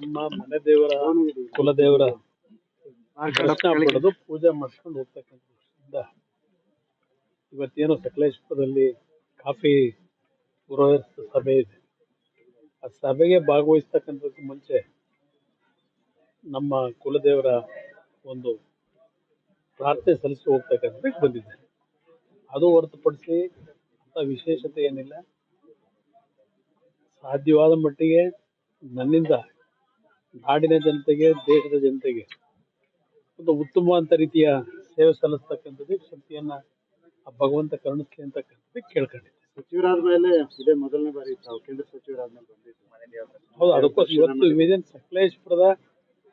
ನಮ್ಮ ಮನೆ ದೇವರ ಕುಲದೇವರ ಪಡೆದು ಪೂಜೆ ಮಾಡ್ಕೊಂಡು ಹೋಗ್ತಕ್ಕಂಥ ಇವತ್ತೇನು ಸಕಲೇಶ್ಪುರದಲ್ಲಿ ಕಾಫಿ ಪುರೋಹಿತ ಸಭೆ ಇದೆ. ಆ ಸಭೆಗೆ ಭಾಗವಹಿಸ್ತಕ್ಕಂಥದ್ದು ಮುಂಚೆ ನಮ್ಮ ಕುಲದೇವರ ಒಂದು ಪ್ರಾರ್ಥನೆ ಸಲ್ಲಿಸಿ ಹೋಗ್ತಕ್ಕಂಥದ್ದಕ್ಕೆ ಬಂದಿದೆ. ಅದು ಹೊರತುಪಡಿಸಿ ಅಂತ ವಿಶೇಷತೆ ಏನಿಲ್ಲ. ಸಾಧ್ಯವಾದ ಮಟ್ಟಿಗೆ ನನ್ನಿಂದ ನಾಡಿನ ಜನತೆಗೆ ದೇಶದ ಜನತೆಗೆ ಒಂದು ಉತ್ತಮವಾದ ರೀತಿಯ ಸೇವೆ ಸಲ್ಲಿಸ್ತಕ್ಕಂಥದ್ದು ಶಕ್ತಿಯನ್ನ ಆ ಭಗವಂತ ಕರುಣಿಸ್ಲಿ ಅಂತಕ್ಕಂಥದ್ದು ಕೇಳ್ಕೊಂಡಿದ್ದೆ. ಸಚಿವರಾದ ಮೇಲೆ ಇದೇ ಮೊದಲನೇ ಬಾರಿ ತಾವು ಕೇಂದ್ರ ಸಚಿವರಾದ ಮೇಲೆ ಬಂದಿದ್ದು ಹೌದು ಅದಕ್ಕೋಸ್ಕರ ಇವತ್ತು ಸಕಲೇಶ್ಪುರದ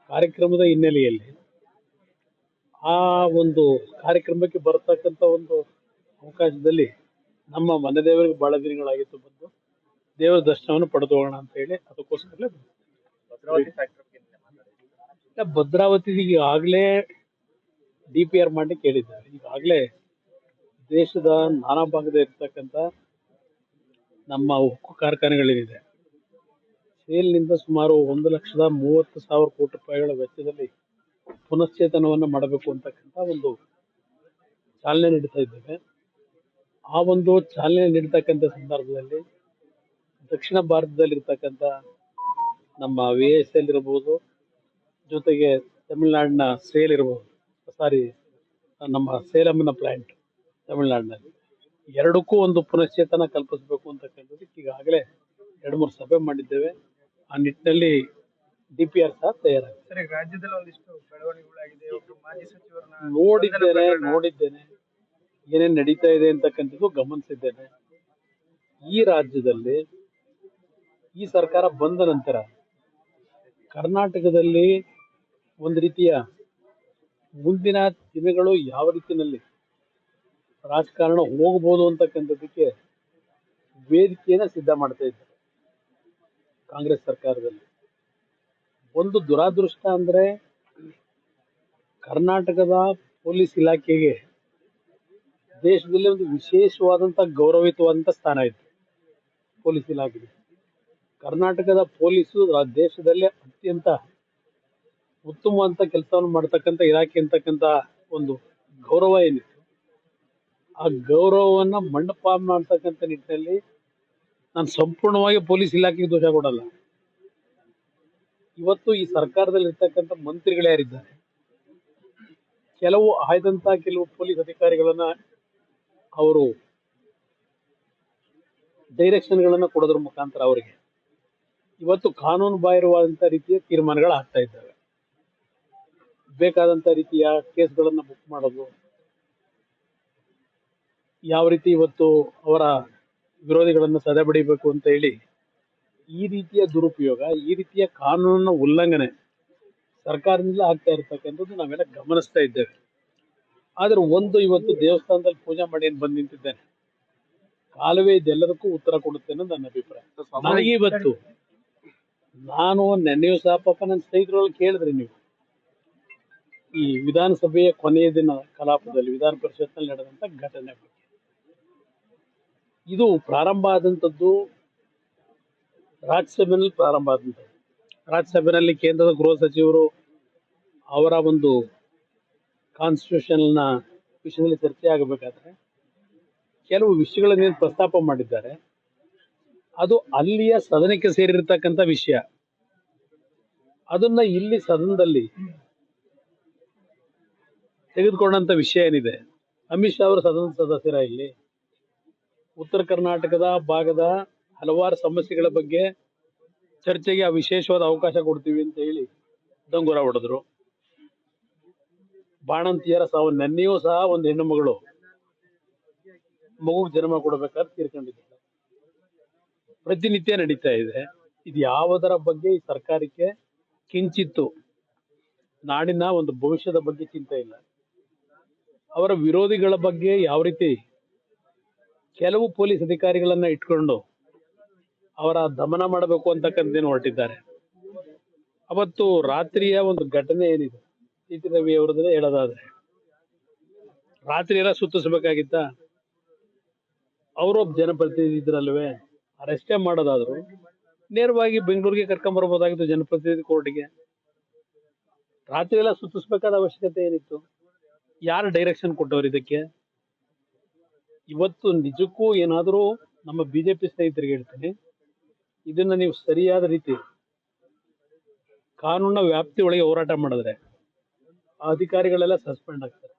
ಕಾರ್ಯಕ್ರಮದ ಹಿನ್ನೆಲೆಯಲ್ಲಿ ಆ ಒಂದು ಕಾರ್ಯಕ್ರಮಕ್ಕೆ ಬರತಕ್ಕಂಥ ಒಂದು ಅವಕಾಶದಲ್ಲಿ ನಮ್ಮ ಮನೆ ದೇವರಿಗೆ ಬಹಳ ದಿನಗಳಾಗಿತ್ತು ಬಂದು ದೇವರ ದರ್ಶನವನ್ನು ಪಡೆದುಕೊಳ್ಳೋಣ ಹೋಗೋಣ ಅಂತ ಹೇಳಿ ಅದಕ್ಕೋಸ್ಕರಲೇ ಭದ್ರಾವತಿ ಈಗಾಗಲೇ ಡಿ ಪಿ ಆರ್ ಮಾಡಿ ಕೇಳಿದ್ದಾರೆ. ಈಗಾಗಲೇ ದೇಶದ ನಾನಾ ಭಾಗದ ಇರ್ತಕ್ಕಂಥ ನಮ್ಮ ಉಕ್ಕು ಕಾರ್ಖಾನೆಗಳೇನಿದೆ ಸೇಲ್ನಿಂದ ಸುಮಾರು ಒಂದು ಲಕ್ಷದ ಮೂವತ್ತು ಸಾವಿರ ಕೋಟಿ ರೂಪಾಯಿಗಳ ವೆಚ್ಚದಲ್ಲಿ ಪುನಶ್ಚೇತನವನ್ನು ಮಾಡಬೇಕು ಅಂತಕ್ಕಂಥ ಒಂದು ಚಾಲನೆ ನೀಡ್ತಾ ಇದ್ದೇವೆ. ಆ ಒಂದು ಚಾಲನೆ ನೀಡ್ತಕ್ಕಂಥ ಸಂದರ್ಭದಲ್ಲಿ ದಕ್ಷಿಣ ಭಾರತದಲ್ಲಿರ್ತಕ್ಕಂಥ ನಮ್ಮ ವಿ ಎಸ್ ಎಲ್ ಇರಬಹುದು ಜೊತೆಗೆ ತಮಿಳುನಾಡಿನ ಸೇಲ್ ಇರಬಹುದು ಸಾರಿ ನಮ್ಮ ಸೇಲಂನ ಪ್ಲಾಂಟ್ ತಮಿಳುನಾಡಿನಲ್ಲಿ. ಎರಡಕ್ಕೂ ಒಂದು ಪುನಶ್ಚೇತನ ಕಲ್ಪಿಸಬೇಕು ಅಂತಕ್ಕಂಥದ್ದಕ್ಕೆ ಈಗಾಗಲೇ ಎರಡು ಮೂರು ಸಭೆ ಮಾಡಿದ್ದೇವೆ. ಆ ನಿಟ್ಟಿನಲ್ಲಿ ಡಿ ಪಿ ಆರ್ ಸಹ ತಯಾರಾಗಿದೆ. ರಾಜ್ಯದಲ್ಲಿ ಒಂದಿಷ್ಟು ಬೆಳವಣಿಗೆಗಳಾಗಿದೆ. ನೋಡಿದ್ದೇನೆ ನೋಡಿದ್ದೇನೆ. ಏನೇನು ನಡೀತಾ ಇದೆ ಅಂತಕ್ಕಂಥದ್ದು ಗಮನಿಸಿದ್ದೇನೆ. ಈ ರಾಜ್ಯದಲ್ಲಿ ಈ ಸರ್ಕಾರ ಬಂದ ನಂತರ ಕರ್ನಾಟಕದಲ್ಲಿ ಒಂದು ರೀತಿಯ ಮುಂದಿನ ದಿನಗಳು ಯಾವ ರೀತಿಯಲ್ಲಿ ರಾಜಕಾರಣ ಹೋಗಬಹುದು ಅಂತಕ್ಕಂಥದ್ದಕ್ಕೆ ವೇದಿಕೆಯನ್ನು ಸಿದ್ಧ ಮಾಡ್ತಾ ಇದ್ದಾರೆ ಕಾಂಗ್ರೆಸ್ ಸರ್ಕಾರದಲ್ಲಿ. ಒಂದು ದುರಾದೃಷ್ಟ ಅಂದ್ರೆ ಕರ್ನಾಟಕದ ಪೊಲೀಸ್ ಇಲಾಖೆಗೆ ದೇಶದಲ್ಲಿ ಒಂದು ವಿಶೇಷವಾದಂಥ ಗೌರವಿತವಾದಂಥ ಸ್ಥಾನ ಇತ್ತು ಪೊಲೀಸ್ ಇಲಾಖೆಗೆ. ಕರ್ನಾಟಕದ ಪೊಲೀಸು ಆ ದೇಶದಲ್ಲೇ ಅತ್ಯಂತ ಉತ್ತಮವಂತ ಕೆಲಸವನ್ನು ಮಾಡ್ತಕ್ಕಂಥ ಇಲಾಖೆ ಅಂತಕ್ಕಂಥ ಒಂದು ಗೌರವ ಏನಿತ್ತು? ಆ ಗೌರವವನ್ನು ಮಂಡಪ ಮಾಡ್ತಕ್ಕಂಥ ನಿಟ್ಟಿನಲ್ಲಿ ನಾನು ಸಂಪೂರ್ಣವಾಗಿ ಪೊಲೀಸ್ ಇಲಾಖೆಗೆ ದೋಷ ಕೊಡಲ್ಲ. ಇವತ್ತು ಈ ಸರ್ಕಾರದಲ್ಲಿ ಇರ್ತಕ್ಕಂಥ ಮಂತ್ರಿಗಳು ಯಾರಿದ್ದಾರೆ? ಕೆಲವು ಆಯ್ದಂತ ಕೆಲವು ಪೊಲೀಸ್ ಅಧಿಕಾರಿಗಳನ್ನ ಅವರು ಡೈರೆಕ್ಷನ್ಗಳನ್ನು ಕೊಡೋದ್ರ ಮುಖಾಂತರ ಅವರಿಗೆ ಇವತ್ತು ಕಾನೂನು ಬಾಹಿರವಾದಂತ ರೀತಿಯ ತೀರ್ಮಾನಗಳು ಆಗ್ತಾ ಇದ್ದಾವೆ. ಬೇಕಾದಂತ ರೀತಿಯ ಕೇಸ್ಗಳನ್ನ ಬುಕ್ ಮಾಡೋದು ಯಾವ ರೀತಿ ಇವತ್ತು ಅವರ ವಿರೋಧಿಗಳನ್ನ ಸದೆ ಬಡಿಬೇಕು ಅಂತ ಹೇಳಿ ಈ ರೀತಿಯ ದುರುಪಯೋಗ ಈ ರೀತಿಯ ಕಾನೂನಿನ ಉಲ್ಲಂಘನೆ ಸರ್ಕಾರದಿಂದ ಆಗ್ತಾ ಇರತಕ್ಕಂಥದ್ದು ನಾವೆಲ್ಲ ಗಮನಿಸ್ತಾ ಇದ್ದೇವೆ. ಆದ್ರೆ ಒಂದು ಇವತ್ತು ದೇವಸ್ಥಾನದಲ್ಲಿ ಪೂಜೆ ಮಾಡಿ ಏನ್ ಬಂದು ನಿಂತಿದ್ದೇನೆ? ಕಾಲುವೆ ಇದೆಲ್ಲದಕ್ಕೂ ಉತ್ತರ ಕೊಡುತ್ತೆ ಅನ್ನೋದು ನನ್ನ ಅಭಿಪ್ರಾಯ. ನನಗೆ ಇವತ್ತು ನಾನು ನೆನ್ನೆ ದಿವಸ ಪಾಪ ನನ್ನ ಸ್ನೇಹಿತರೊಳಗೆ ಕೇಳಿದ್ರಿ ನೀವು. ಈ ವಿಧಾನಸಭೆಯ ಕೊನೆಯ ದಿನ ಕಲಾಪದಲ್ಲಿ, ವಿಧಾನ ಪರಿಷತ್ನಲ್ಲಿ ನಡೆದಂತ ಘಟನೆ ಬಗ್ಗೆ. ಇದು ಪ್ರಾರಂಭ ಆದಂಥದ್ದು ರಾಜ್ಯಸಭೆಯಲ್ಲಿ ಪ್ರಾರಂಭ ಆದಂಥದ್ದು. ರಾಜ್ಯಸಭೆಯಲ್ಲಿ ಕೇಂದ್ರದ ಗೃಹ ಸಚಿವರು ಅವರ ಒಂದು ಕಾನ್ಸ್ಟಿಟ್ಯೂಷನ್ನ ವಿಷಯದಲ್ಲಿ ಚರ್ಚೆ ಆಗಬೇಕಾದ್ರೆ ಕೆಲವು ವಿಷಯಗಳನ್ನೇನು ಪ್ರಸ್ತಾಪ ಮಾಡಿದ್ದಾರೆ ಅದು ಅಲ್ಲಿಯ ಸದನಕ್ಕೆ ಸೇರಿರ್ತಕ್ಕಂಥ ವಿಷಯ. ಅದನ್ನ ಇಲ್ಲಿ ಸದನದಲ್ಲಿ ತೆಗೆದುಕೊಂಡಂತ ವಿಷಯ ಏನಿದೆ? ಅಮಿತ್ ಶಾ ಅವರು ಸದನದ ಸದಸ್ಯರ ಇಲ್ಲಿ ಉತ್ತರ ಕರ್ನಾಟಕದ ಭಾಗದ ಹಲವಾರು ಸಮಸ್ಯೆಗಳ ಬಗ್ಗೆ ಚರ್ಚೆಗೆ ಆ ವಿಶೇಷವಾದ ಅವಕಾಶ ಕೊಡ್ತೀವಿ ಅಂತ ಹೇಳಿ ದಂಗುರ ಹೊಡೆದ್ರು. ಬಾಣಂತಿಯರ ಸಾವು ನೆನ್ನೆಯೂ ಸಹ ಒಂದು ಹೆಣ್ಣು ಮಗಳು ಮಗುಗೆ ಜನ್ಮ ಕೊಡಬೇಕಾದ್ರೆ ತೀರ್ಕೊಂಡಿದ್ದಾರೆ. ಪ್ರತಿನಿತ್ಯ ನಡೀತಾ ಇದೆ. ಇದು ಯಾವುದರ ಬಗ್ಗೆ ಈ ಸರ್ಕಾರಕ್ಕೆ ಕಿಂಚಿತ್ತು? ನಾಡಿನ ಒಂದು ಭವಿಷ್ಯದ ಬಗ್ಗೆ ಚಿಂತೆ ಇಲ್ಲ. ಅವರ ವಿರೋಧಿಗಳ ಬಗ್ಗೆ ಯಾವ ರೀತಿ ಕೆಲವು ಪೊಲೀಸ್ ಅಧಿಕಾರಿಗಳನ್ನ ಇಟ್ಕೊಂಡು ಅವರ ದಮನ ಮಾಡಬೇಕು ಅಂತಕ್ಕಂಥದ್ದೇನು ಹೊರಟಿದ್ದಾರೆ. ಅವತ್ತು ರಾತ್ರಿಯ ಒಂದು ಘಟನೆ ಏನಿದೆ? ಟಿ ರವಿ ಅವರದ್ದೇ ಹೇಳೋದಾದ್ರೆ, ರಾತ್ರಿ ಎಲ್ಲ ಸುತ್ತಿಸ್ಬೇಕಾಗಿತ್ತ? ಅವರೊಬ್ಬ ಜನಪ್ರತಿನಿಧಿ ಇದ್ರಲ್ವೇ ಅರೆಸ್ಟೇ ಮಾಡೋದಾದ್ರು ನೇರವಾಗಿ ಬೆಂಗಳೂರಿಗೆ ಕರ್ಕೊಂಬರ್ಬೋದಾಗಿತ್ತು ಜನಪ್ರತಿನಿಧಿ ಕೋರ್ಟ್ಗೆ. ರಾತ್ರಿ ಎಲ್ಲ ಸುತ್ತಿಸ್ಬೇಕಾದ ಅವಶ್ಯಕತೆ ಏನಿತ್ತು? ಯಾರು ಡೈರೆಕ್ಷನ್ ಕೊಟ್ಟವ್ರು ಇದಕ್ಕೆ? ಇವತ್ತು ನಿಜಕ್ಕೂ ಏನಾದರೂ ನಮ್ಮ ಬಿಜೆಪಿ ಸ್ನೇಹಿತರಿಗೆ ಹೇಳ್ತೀನಿ. ಇದನ್ನ ನೀವು ಸರಿಯಾದ ರೀತಿ ಕಾನೂನಿನ ವ್ಯಾಪ್ತಿ ಒಳಗೆ ಹೋರಾಟ ಮಾಡಿದ್ರೆ ಅಧಿಕಾರಿಗಳೆಲ್ಲ ಸಸ್ಪೆಂಡ್ ಆಗ್ತಾರೆ.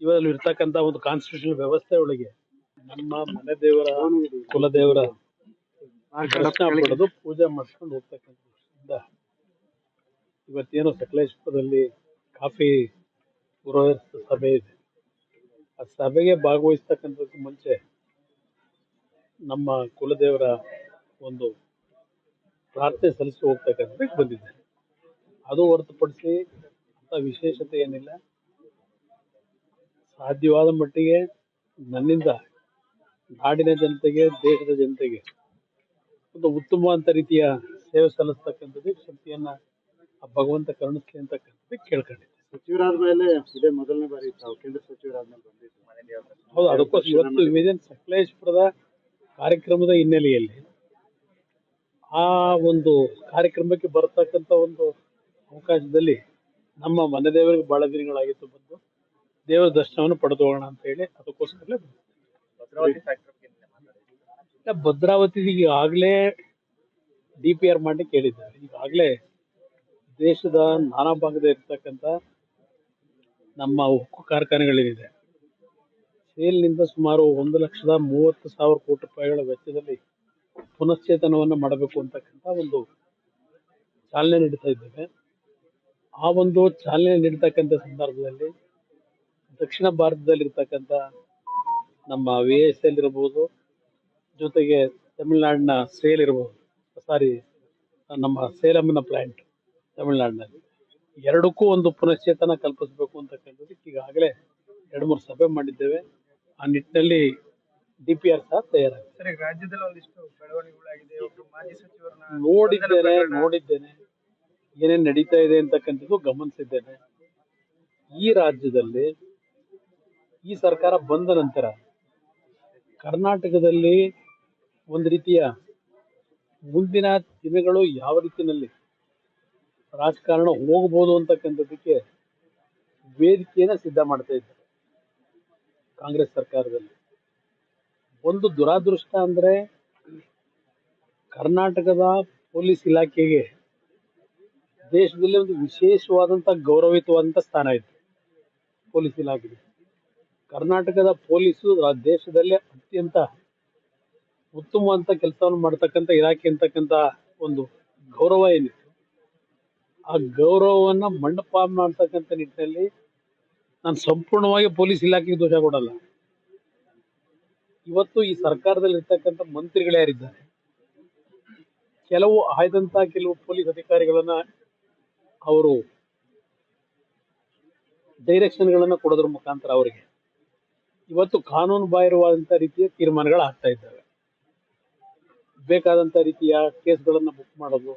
ಇವರಲ್ಲಿ ಇರ್ತಕ್ಕಂಥ ಒಂದು ಕಾನ್ಸ್ಟಿಟ್ಯೂಷನ್ ವ್ಯವಸ್ಥೆ ಒಳಗೆ ನಮ್ಮ ಮನೆ ದೇವರ, ಕುಲದೇವರ ದೇವರ ಪಡೆದು ಪೂಜೆ ಮಾಡ್ಕೊಂಡು ಹೋಗ್ತಕ್ಕಂಥ ಇವತ್ತೇನು ಸಕಲೇಶ್ಪುರದಲ್ಲಿ ಕಾಫಿ ಪುರೋಹಿತ ಸಭೆ ಇದೆ. ಆ ಸಭೆಗೆ ಭಾಗವಹಿಸ್ತಕ್ಕಂಥದ್ದು ಮುಂಚೆ ನಮ್ಮ ಕುಲದೇವರ ಒಂದು ಪ್ರಾರ್ಥನೆ ಸಲ್ಲಿಸಿ ಹೋಗ್ತಕ್ಕಂಥದ್ದಕ್ಕೆ ಬಂದಿದೆ. ಅದು ಹೊರತುಪಡಿಸಿ ಅಂತ ವಿಶೇಷತೆ ಏನಿಲ್ಲ. ಸಾಧ್ಯವಾದ ಮಟ್ಟಿಗೆ ನನ್ನಿಂದ ನಾಡಿನ ಜನತೆಗೆ ದೇಶದ ಜನತೆಗೆ ಒಂದು ಉತ್ತಮವಾದ ರೀತಿಯ ಸೇವೆ ಸಲ್ಲಿಸ್ತಕ್ಕಂಥದ್ದು ಶಕ್ತಿಯನ್ನ ಆ ಭಗವಂತ ಕರುಣಿಸ್ಲಿ ಅಂತಕ್ಕಂಥದ್ದು ಕೇಳ್ಕೊಂಡಿದ್ದೆ. ಸಚಿವರಾದ ಮೇಲೆ ಇದೇ ಮೊದಲನೇ ಬಾರಿ ತಾವು ಕೇಂದ್ರ ಸಚಿವರಾದ್ಮೇಲೆ ಬಂದಿದ್ದು ಹೌದು ಅದಕ್ಕೋಸ್ಕರ ಇವತ್ತು ಸಕಲೇಶ್ಪುರದ ಕಾರ್ಯಕ್ರಮದ ಹಿನ್ನೆಲೆಯಲ್ಲಿ ಆ ಒಂದು ಕಾರ್ಯಕ್ರಮಕ್ಕೆ ಬರತಕ್ಕಂಥ ಒಂದು ಅವಕಾಶದಲ್ಲಿ ನಮ್ಮ ಮನೆ ದೇವರಿಗೆ ಬಹಳ ದಿನಗಳಾಗಿತ್ತು ಬಂದು ದೇವರ ದರ್ಶನವನ್ನು ಪಡೆದುಕೊಳ್ಳೋಣ ಹೋಗೋಣ ಅಂತ ಹೇಳಿ ಅದಕ್ಕೋಸ್ಕರಲೇ ಭದ್ರಾವತಿಗೆ ಈಗಾಗಲೇ ಡಿ ಪಿ ಆರ್ ಮಾಡಿ ಕೇಳಿದ್ದಾರೆ ಈಗಾಗಲೇ ದೇಶದ ನಾನಾ ಭಾಗದ ಇರ್ತಕ್ಕಂಥ ನಮ್ಮ ಉಕ್ಕು ಕಾರ್ಖಾನೆಗಳೇನಿದೆ ಸೇಲ್ನಿಂದ ಸುಮಾರು ಒಂದು ಲಕ್ಷದ ಮೂವತ್ತು ಸಾವಿರ ಕೋಟಿ ರೂಪಾಯಿಗಳ ವೆಚ್ಚದಲ್ಲಿ ಪುನಶ್ಚೇತನವನ್ನು ಮಾಡಬೇಕು ಅಂತಕ್ಕಂಥ ಒಂದು ಚಾಲನೆ ನೀಡ್ತಾ ಇದ್ದೇವೆ. ಆ ಒಂದು ಚಾಲನೆ ನೀಡ್ತಕ್ಕಂಥ ಸಂದರ್ಭದಲ್ಲಿ ದಕ್ಷಿಣ ಭಾರತದಲ್ಲಿರ್ತಕ್ಕಂಥ ನಮ್ಮ ವಿ ಎಸ್ ಎಲ್ ಇರ್ಬೋದು ಜೊತೆಗೆ ತಮಿಳುನಾಡಿನ ಸೇಲ್ ಇರಬಹುದು ಸಾರಿ ನಮ್ಮ ಸೇಲಂನ ಪ್ಲಾಂಟ್ ತಮಿಳುನಾಡಿನಲ್ಲಿ. ಎರಡಕ್ಕೂ ಒಂದು ಪುನಶ್ಚೇತನ ಕಲ್ಪಿಸಬೇಕು ಅಂತಕ್ಕಂಥದ್ದು ಈಗಾಗಲೇ ಎರಡು ಮೂರು ಸಭೆ ಮಾಡಿದ್ದೇವೆ. ಆ ನಿಟ್ಟಿನಲ್ಲಿ ಡಿ ಪಿ ಆರ್ ಸಹ ತಯಾರಾಗಿದೆ. ಸರ್ ರಾಜ್ಯದಲ್ಲಿ ಒಂದಿಷ್ಟು ಬೆಳವಣಿಗೆಗಳಾಗಿದೆ. ಒಬ್ರು ಮಾಜಿ ಸಚಿವರನ್ನ ನೋಡಿದ್ದೇನೆ ನೋಡಿದ್ದೇನೆ. ಏನೇನು ನಡೀತಾ ಇದೆ ಅಂತಕ್ಕಂಥದ್ದು ಗಮನಿಸಿದ್ದೇನೆ. ಈ ರಾಜ್ಯದಲ್ಲಿ ಈ ಸರ್ಕಾರ ಬಂದ ನಂತರ ಕರ್ನಾಟಕದಲ್ಲಿ ಒಂದು ರೀತಿಯ ಮುಂದಿನ ದಿನಗಳು ಯಾವ ರೀತಿಯಲ್ಲಿ ರಾಜಕಾರಣ ಹೋಗಬಹುದು ಅಂತಕ್ಕಂಥದ್ದಕ್ಕೆ ವೇದಿಕೆಯನ್ನ ಸಿದ್ಧ ಮಾಡ್ತಾ ಇದ್ದಾರೆ ಕಾಂಗ್ರೆಸ್ ಸರ್ಕಾರದಲ್ಲಿ. ಒಂದು ದುರಾದೃಷ್ಟ ಅಂದ್ರೆ ಕರ್ನಾಟಕದ ಪೊಲೀಸ್ ಇಲಾಖೆಗೆ ದೇಶದಲ್ಲಿ ಒಂದು ವಿಶೇಷವಾದಂಥ ಗೌರವಿತವಾದಂಥ ಸ್ಥಾನ ಇತ್ತು ಪೊಲೀಸ್ ಇಲಾಖೆಗೆ. ಕರ್ನಾಟಕದ ಪೊಲೀಸು ಆ ದೇಶದಲ್ಲೇ ಅತ್ಯಂತ ಉತ್ತಮವಂತ ಕೆಲಸವನ್ನು ಮಾಡ್ತಕ್ಕಂಥ ಇಲಾಖೆ ಅಂತಕ್ಕಂಥ ಒಂದು ಗೌರವ ಏನಿತ್ತು? ಆ ಗೌರವವನ್ನು ಮಂಡಪ ಮಾಡ್ತಕ್ಕಂಥ ನಿಟ್ಟಿನಲ್ಲಿ ನಾನು ಸಂಪೂರ್ಣವಾಗಿ ಪೊಲೀಸ್ ಇಲಾಖೆಗೆ ದೋಷ ಕೊಡಲ್ಲ. ಇವತ್ತು ಈ ಸರ್ಕಾರದಲ್ಲಿ ಇರ್ತಕ್ಕಂಥ ಮಂತ್ರಿಗಳು ಯಾರಿದ್ದಾರೆ? ಕೆಲವು ಆಯ್ದಂತ ಕೆಲವು ಪೊಲೀಸ್ ಅಧಿಕಾರಿಗಳನ್ನ ಅವರು ಡೈರೆಕ್ಷನ್ಗಳನ್ನ ಕೊಡೋದ್ರ ಮುಖಾಂತರ ಅವರಿಗೆ ಇವತ್ತು ಕಾನೂನು ಬಾಹಿರವಾದಂಥ ರೀತಿಯ ತೀರ್ಮಾನಗಳು ಆಗ್ತಾ ಇದ್ದಾವೆ. ಬೇಕಾದಂತ ರೀತಿಯ ಕೇಸ್ಗಳನ್ನ ಬುಕ್ ಮಾಡೋದು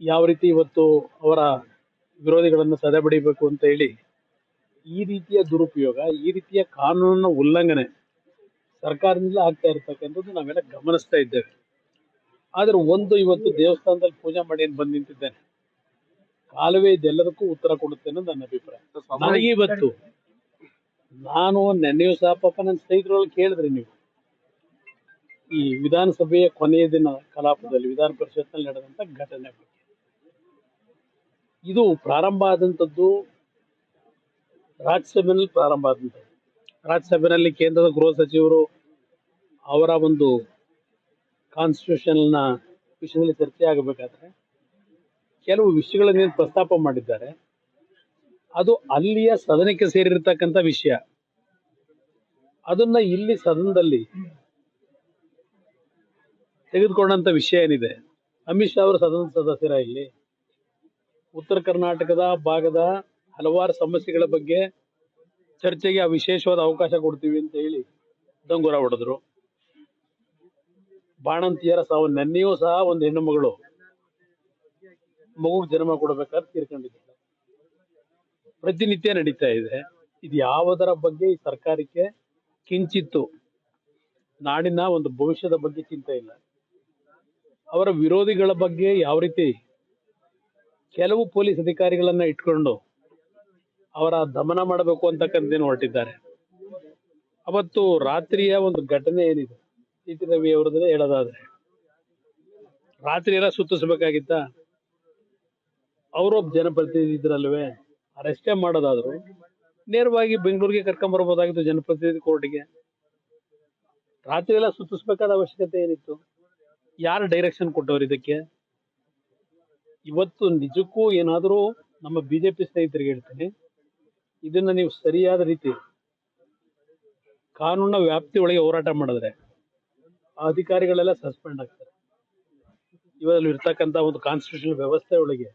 ಯಾವ ರೀತಿ ಇವತ್ತು ಅವರ ವಿರೋಧಿಗಳನ್ನು ಸದೆ ಬಡಿಬೇಕು ಅಂತ ಹೇಳಿ ಈ ರೀತಿಯ ದುರುಪಯೋಗ ಈ ರೀತಿಯ ಕಾನೂನಿನ ಉಲ್ಲಂಘನೆ ಸರ್ಕಾರದಿಂದ ಆಗ್ತಾ ಇರತಕ್ಕಂಥದ್ದು ನಾವೆಲ್ಲ ಗಮನಿಸ್ತಾ ಇದ್ದೇವೆ. ಆದ್ರೆ ಒಂದು ಇವತ್ತು ದೇವಸ್ಥಾನದಲ್ಲಿ ಪೂಜೆ ಮಾಡಿ ಏನ್ ಬಂದು ನಿಂತಿದ್ದೇನೆ? ಕಾಲುವೆ ಇದೆಲ್ಲದಕ್ಕೂ ಉತ್ತರ ಕೊಡುತ್ತೆ ಅನ್ನೋದು ನನ್ನ ಅಭಿಪ್ರಾಯ. ನನಗೆ ಇವತ್ತು ನಾನು ನೆನ್ನೆಯೂ ಸಹ ನನ್ನ ಸ್ನೇಹಿತರೊಳಗೆ ಕೇಳಿದ್ರಿ ನೀವು. ಈ ವಿಧಾನಸಭೆಯ ಕೊನೆಯ ದಿನ ಕಲಾಪದಲ್ಲಿ ವಿಧಾನ ಪರಿಷತ್ನಲ್ಲಿ ನಡೆದಂತ ಘಟನೆ ಬಗ್ಗೆ. ಇದು ಪ್ರಾರಂಭ ಆದಂಥದ್ದು ರಾಜ್ಯಸಭೆಯಲ್ಲಿ ಪ್ರಾರಂಭ ಆದಂಥದ್ದು ರಾಜ್ಯಸಭೆಯಲ್ಲಿ ಕೇಂದ್ರದ ಗೃಹ ಸಚಿವರು ಅವರ ಒಂದು ಕಾನ್ಸ್ಟಿಟ್ಯೂಷನ್ನ ವಿಷಯದಲ್ಲಿ ಚರ್ಚೆ ಆಗಬೇಕಾದ್ರೆ ಕೆಲವು ವಿಷಯಗಳನ್ನೇನು ಪ್ರಸ್ತಾಪ ಮಾಡಿದ್ದಾರೆ. ಅದು ಅಲ್ಲಿಯ ಸದನಕ್ಕೆ ಸೇರಿರ್ತಕ್ಕಂಥ ವಿಷಯ. ಅದನ್ನ ಇಲ್ಲಿ ಸದನದಲ್ಲಿ ತೆಗೆದುಕೊಂಡಂತ ವಿಷಯ ಏನಿದೆ? ಅಮಿತ್ ಶಾ ಅವರು ಸದನದ ಸದಸ್ಯರ ಇಲ್ಲಿ. ಉತ್ತರ ಕರ್ನಾಟಕದ ಭಾಗದ ಹಲವಾರು ಸಮಸ್ಯೆಗಳ ಬಗ್ಗೆ ಚರ್ಚೆಗೆ ಆ ವಿಶೇಷವಾದ ಅವಕಾಶ ಕೊಡ್ತೀವಿ ಅಂತ ಹೇಳಿ ದಂಗುರ ಹೊಡೆದ್ರು. ಬಾಣಂತಿಯರ ಸಾವು, ನೆನ್ನೆಯೂ ಸಹ ಒಂದು ಹೆಣ್ಣು ಮಗಳು ಮಗು ಜನ್ಮ ಕೊಡಬೇಕಾದ್ರೆ ತೀರ್ಕೊಂಡಿದ್ದಾರೆ. ಪ್ರತಿನಿತ್ಯ ನಡೀತಾ ಇದೆ. ಇದು ಯಾವುದರ ಬಗ್ಗೆ ಈ ಸರ್ಕಾರಕ್ಕೆ ಕಿಂಚಿತ್ತು? ನಾಡಿನ ಒಂದು ಭವಿಷ್ಯದ ಬಗ್ಗೆ ಚಿಂತೆ ಇಲ್ಲ. ಅವರ ವಿರೋಧಿಗಳ ಬಗ್ಗೆ ಯಾವ ರೀತಿ ಕೆಲವು ಪೊಲೀಸ್ ಅಧಿಕಾರಿಗಳನ್ನ ಇಟ್ಕೊಂಡು ಅವರ ದಮನ ಮಾಡಬೇಕು ಅಂತಕ್ಕಂಥದ್ದೇನು ಹೊರಟಿದ್ದಾರೆ. ಅವತ್ತು ರಾತ್ರಿಯ ಒಂದು ಘಟನೆ ಏನಿದೆ? ಸಿಟಿ ರವಿ ಅವರದ್ದೇ ಹೇಳೋದಾದ್ರೆ, ರಾತ್ರಿ ಎಲ್ಲ ಸುತ್ತಿಸ್ಬೇಕಾಗಿತ್ತ? ಅವರೊಬ್ಬ ಜನಪ್ರತಿನಿಧಿ ಇದ್ರಲ್ವೇ ಅರೆಸ್ಟೇ ಮಾಡೋದಾದ್ರು ನೇರವಾಗಿ ಬೆಂಗಳೂರಿಗೆ ಕರ್ಕೊಂಬರ್ಬೋದಾಗಿತ್ತು ಜನಪ್ರತಿನಿಧಿ ಕೋರ್ಟ್ಗೆ. ರಾತ್ರಿ ಎಲ್ಲ ಸುತ್ತಿಸ್ಬೇಕಾದ ಅವಶ್ಯಕತೆ ಏನಿತ್ತು? ಯಾರು ಡೈರೆಕ್ಷನ್ ಕೊಟ್ಟವ್ರು ಇದಕ್ಕೆ? ಇವತ್ತು ನಿಜಕ್ಕೂ ಏನಾದರೂ ನಮ್ಮ ಬಿಜೆಪಿ ಸ್ನೇಹಿತರಿಗೆ ಹೇಳ್ತೀನಿ, ಇದನ್ನ ನೀವು ಸರಿಯಾದ ರೀತಿ ಕಾನೂನಿನ ವ್ಯಾಪ್ತಿ ಒಳಗೆ ಹೋರಾಟ ಮಾಡಿದ್ರೆ ಅಧಿಕಾರಿಗಳೆಲ್ಲ ಸಸ್ಪೆಂಡ್ ಆಗ್ತಾರೆ. ಇವರಲ್ಲಿ ಇರ್ತಕ್ಕಂಥ ಒಂದು ಕಾನ್ಸ್ಟಿಟ್ಯೂಷನ್ ವ್ಯವಸ್ಥೆ ಒಳಗೆ